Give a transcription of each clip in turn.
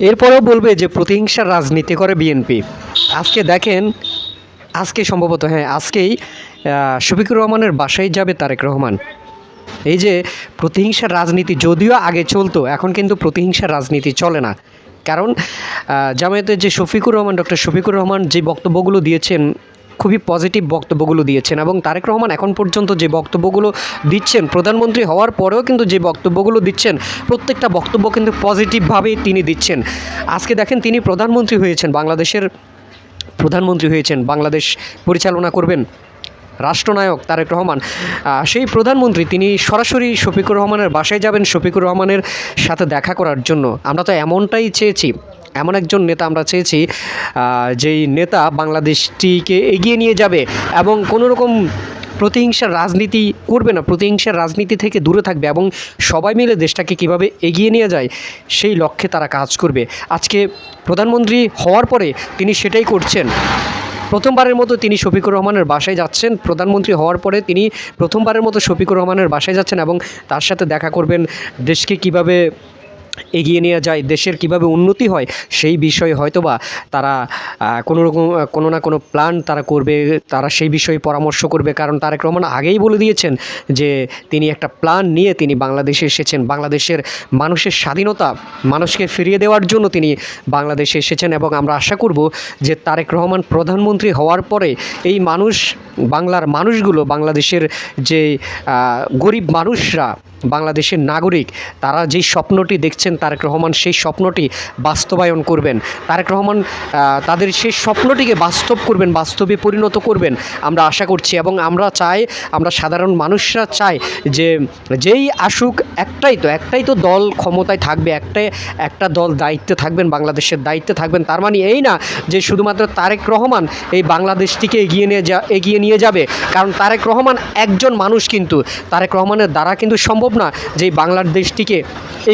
এরপরেও বলবে যে প্রতিহিংসার রাজনীতি করে বিএনপি আজকে দেখেন, আজকে সম্ভবত হ্যাঁ আজকেই শফিকুর রহমানের বাসায় যাবে তারেক রহমান। এই যে প্রতিহিংসার রাজনীতি যদিও আগে চলতো, এখন কিন্তু প্রতিহিংসার রাজনীতি চলে না। কারণ জামায়াতের যে শফিকুর রহমান, ডক্টর শফিকুর রহমান যে বক্তব্যগুলো দিয়েছেন খুবই পজিটিভ বক্তব্যগুলো দিয়েছেন এবং তারেক রহমান এখন পর্যন্ত যে বক্তব্যগুলো দিচ্ছেন প্রধানমন্ত্রী হওয়ার পরেও কিন্তু যে বক্তব্যগুলো দিচ্ছেন, প্রত্যেকটা বক্তব্য কিন্তু পজিটিভভাবেই তিনি দিচ্ছেন। আজকে দেখেন তিনি প্রধানমন্ত্রী হয়েছেন, বাংলাদেশের প্রধানমন্ত্রী হয়েছেন, বাংলাদেশ পরিচালনা করবেন রাষ্ট্রনায়ক তারেক রহমান। সেই প্রধানমন্ত্রী তিনি সরাসরি শফিকুর রহমানের বাসায় যাবেন, শফিকুর রহমানের সাথে দেখা করার জন্য। আমরা তো এমনটাই চেয়েছি এমন একজন নেতা আমরা চেয়েছি যেই নেতা বাংলাদেশটিকে এগিয়ে নিয়ে যাবে এবং কোনো রকম প্রতিহিংসার রাজনীতি করবে না, প্রতিহিংসার রাজনীতি থেকে দূরে থাকবে এবং সবাই মিলে দেশটাকে কীভাবে এগিয়ে নিয়ে যায় সেই লক্ষ্যে তারা কাজ করবে। আজকে প্রধানমন্ত্রী হওয়ার পরে তিনি সেটাই করছেন। প্রথমবারের মতো তিনি শফিকুর রহমানের বাসায় যাচ্ছেন। প্রধানমন্ত্রী হওয়ার পরে তিনি প্রথমবারের মতো শফিকুর রহমানের বাসায় যাচ্ছেন এবং তার সাথে দেখা করবেন দেশকে কীভাবে এগিয়ে নিয়ে যায় দেশের কীভাবে উন্নতি হয় সেই বিষয়ে হয়তোবা তারা কোনো রকম, কোনো না কোনো প্ল্যান তারা করবে, তারা সেই বিষয়ে পরামর্শ করবে। কারণ তারেক রহমান আগেই বলে দিয়েছেন যে তিনি একটা প্ল্যান নিয়ে তিনি বাংলাদেশে এসেছেন। বাংলাদেশের মানুষের স্বাধীনতা, মানুষকে ফিরিয়ে দেওয়ার জন্য তিনি বাংলাদেশে এসেছেন এবং আমরা আশা করব যে তারেক রহমান প্রধানমন্ত্রী হওয়ার পরে এই মানুষ, বাংলার মানুষগুলো, বাংলাদেশের যে গরিব মানুষরা, বাংলাদেশের নাগরিক, তারা যেই স্বপ্নটি দেখছেন তারেক রহমান সেই স্বপ্নটি বাস্তবায়ন করবেন। তারেক রহমান তাদের সেই স্বপ্নটিকে বাস্তব করবেন, বাস্তবে পরিণত করবেন আমরা আশা করছি এবং আমরা চাই, আমরা সাধারণ মানুষরা চাই যে যেই আসুক, একটাই তো একটাই তো দল ক্ষমতায় থাকবে, একটাই, একটা দল দায়িত্বে থাকবেন, বাংলাদেশের দায়িত্বে থাকবেন। তার মানে এই না যে শুধুমাত্র তারেক রহমান এই বাংলাদেশটিকে এগিয়ে নিয়ে যা, এগিয়ে নিয়ে যাবে। কারণ তারেক রহমান একজন মানুষ কিন্তু, তারেক রহমানের দ্বারা কিন্তু সম্ভব না যে বাংলাদেশটিকে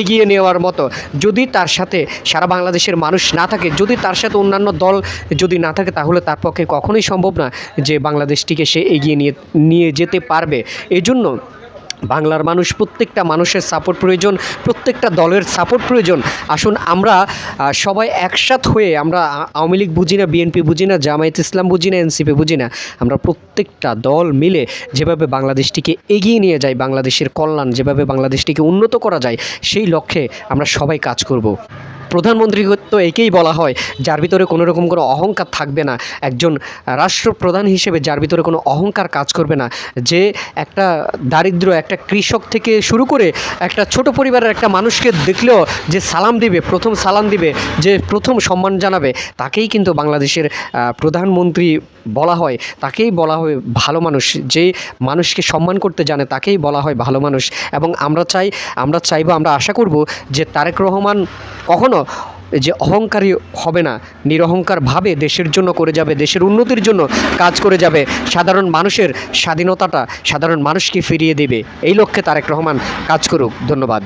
এগিয়ে নেওয়ার মতো। যদি তার সাথে সারা বাংলাদেশের মানুষ না থাকে, যদি তার সাথে অন্যান্য দল যদি না থাকে, তাহলে তার পক্ষে কখনোই সম্ভব না যে বাংলাদেশটিকে সে এগিয়ে নিয়ে নিয়ে যেতে পারবে। এই জন্য বাংলার মানুষ, প্রত্যেকটা মানুষের সাপোর্ট প্রয়োজন, প্রত্যেকটা দলের সাপোর্ট প্রয়োজন। আসুন আমরা সবাই একসাথ হয়ে আমরা আওয়ামী লীগ বুঝি না বিএনপি বুঝি না, জামায়াত ইসলাম বুঝি না এনসিপি বুঝি না, আমরা প্রত্যেকটা দল মিলে যেভাবে বাংলাদেশটিকে এগিয়ে নিয়ে যায় বাংলাদেশের কল্যাণ যেভাবে বাংলাদেশটিকে উন্নত করা যায়, সেই লক্ষ্যে আমরা সবাই কাজ করব। প্রধানমন্ত্রী তো একেই বলা হয়, যার ভিতরে কোনো রকম কোনো অহংকার থাকবে না। একজন রাষ্ট্রপ্রধান হিসেবে যার ভিতরে কোনো অহংকার কাজ করবে না। যে একটা দারিদ্র একটা কৃষক থেকে শুরু করে একটা ছোট পরিবারের একটা মানুষকে দেখলেও যে সালাম দিবে, প্রথম সালাম দিবে, যে প্রথম সম্মান জানাবে, তাকেই কিন্তু বাংলাদেশের প্রধানমন্ত্রী বলা হয়। তাকেই বলা হয় ভালো মানুষ। যে মানুষকে সম্মান করতে জানে, তাকেই বলা হয় ভালো মানুষ। এবং আমরা চাই, আমরা চাইব, আমরা আশা করব যে তারেক রহমান কখনো যে অহংকারী হবে না নিরহংকারভাবে দেশের জন্য করে যাবে, দেশের উন্নতির জন্য কাজ করে যাবে, সাধারণ মানুষের স্বাধীনতাটা সাধারণ মানুষকে ফিরিয়ে দেবে। এই লক্ষ্যে তারেক রহমান কাজ করুক। ধন্যবাদ।